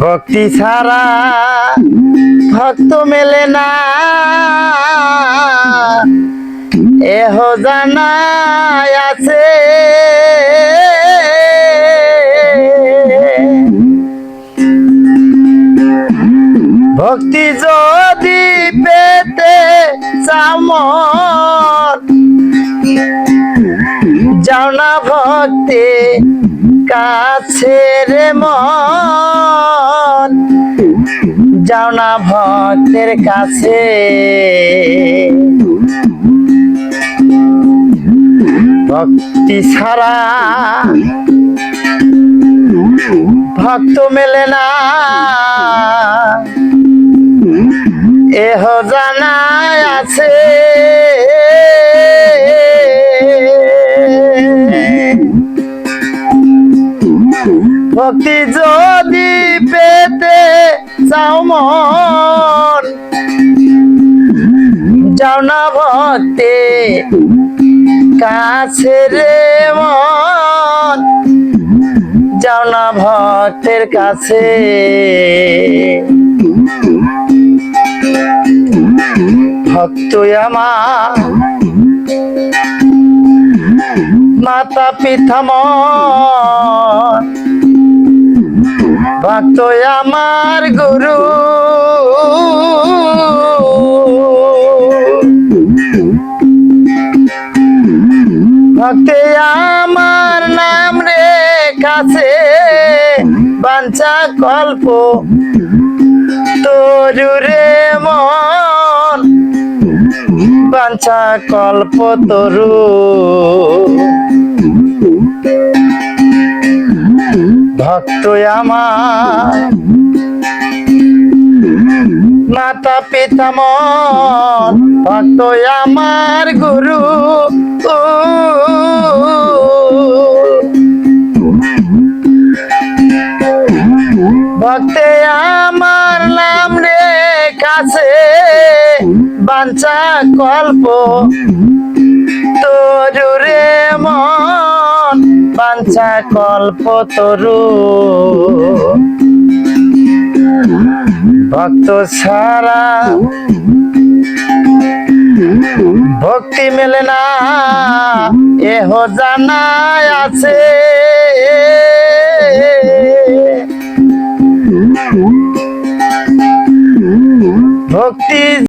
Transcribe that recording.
ভক্তি ছাড়া ভক্ত মেলে না। এহ জানাই আছে। ভক্তি যদি পেতে চামত যাও না ভক্তি কাছে রে মন। যাও না ভক্তের কাছে। ভক্তি ছাড়া ভক্ত মেলে না। এহ জানায় আছে ভক্তি যদি পেতে চাও মন, যাও না ভক্তি কাছে রে মন, যাও না ভক্তের কাছে। ভক্ত আমার মাতা পিতা মন ভক্ত আমার গুরু। ভক্তে আমার নাম রে কাছে বাঞ্চা কল্প। তরুরে মন বাঞ্চা কল্প তরু। ভক্ত মাতা পিতা মন, ভক্ত আমার গুরু। ভক্তে আমার নাম রে কাছে বাঞ্চা কল্প। তরু কাঁচা কল্প তরু। ভক্ত সারা ভক্তি মেলে না এহ জানায় আছে। ভক্তি